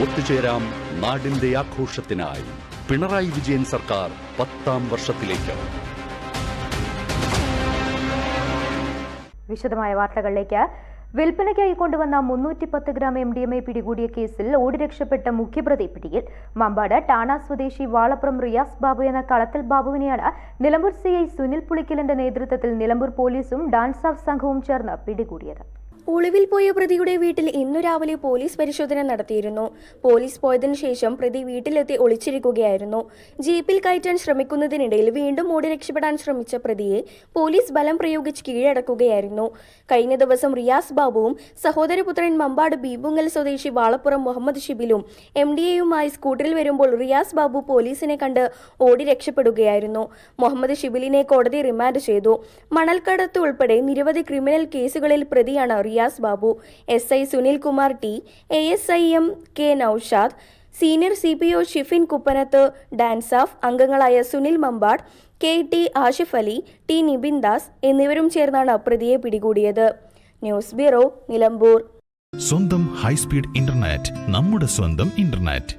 ഒത്തുചേരാം നാടിന്റെ ആഘോഷത്തിനായി. പിണറായി വിജയൻ സർക്കാർ പത്താം വർഷത്തിലേക്ക്. വിശദമായ വാർത്തകളിലേക്ക്. വിൽപ്പനയ്ക്കായി കൊണ്ടുവന്ന മുന്നൂറ്റി പത്ത് gram M D M A പിടികൂടിയ കേസിൽ ഓടി രക്ഷപ്പെട്ട മുഖ്യപ്രതി പിടിയിൽ. മമ്പാട് ടാണ സ്വദേശി വാളപ്പുറം റിയാസ് ബാബു എന്ന കളത്തിൽ ബാബുവിനെയാണ് നിലമ്പൂർ സി ഐ സുനിൽ പുളിക്കലിന്റെ നേതൃത്വത്തിൽ നിലമ്പൂർ പോലീസും ഡാൻസ് ഓഫ് സംഘവും ചേർന്ന് പിടികൂടിയത്. ഒളിവിൽ പോയ പ്രതിയുടെ വീട്ടിൽ ഇന്നു രാവിലെ പോലീസ് പരിശോധന നടത്തിയിരുന്നു. പോലീസ് പോയതിനു ശേഷം പ്രതി വീട്ടിലെത്തി ഒളിച്ചിരിക്കുകയായിരുന്നു. ജീപ്പിൽ കയറ്റാൻ ശ്രമിക്കുന്നതിനിടയിൽ വീണ്ടും ഓടി രക്ഷപ്പെടാൻ ശ്രമിച്ച പ്രതിയെ പോലീസ് ബലം പ്രയോഗിച്ച് കീഴടക്കുകയായിരുന്നു. കഴിഞ്ഞ ദിവസം റിയാസ് ബാബുവും സഹോദരപുത്രൻ മമ്പാട് ബീബുങ്ങൽ സ്വദേശി വാളപ്പുറം മുഹമ്മദ് ഷിബിലും എം ഡി എയുമായി സ്കൂട്ടറിൽ വരുമ്പോൾ റിയാസ് ബാബു പോലീസിനെ കണ്ട് ഓടി രക്ഷപ്പെടുകയായിരുന്നു. മുഹമ്മദ് ഷിബിലിനെ കോടതി റിമാൻഡ് ചെയ്തു. മണൽക്കടത്ത് ഉൾപ്പെടെ നിരവധി ക്രിമിനൽ കേസുകളിൽ പ്രതിയാണ് Riyas Babu S I Sunilkumar T A S I M K Naushad senior C P O Shifin Kuppanath DANSAF അംഗങ്ങളായ Sunil Mampad K T Ashif Ali T Nibin Das എന്നിവരും ചേർന്നാണ് പ്രതിയെ പിടികൂടിയത്. News bureau Nilambur. സ്വന്തം high speed internet നമ്മുടെ സ്വന്തം internet.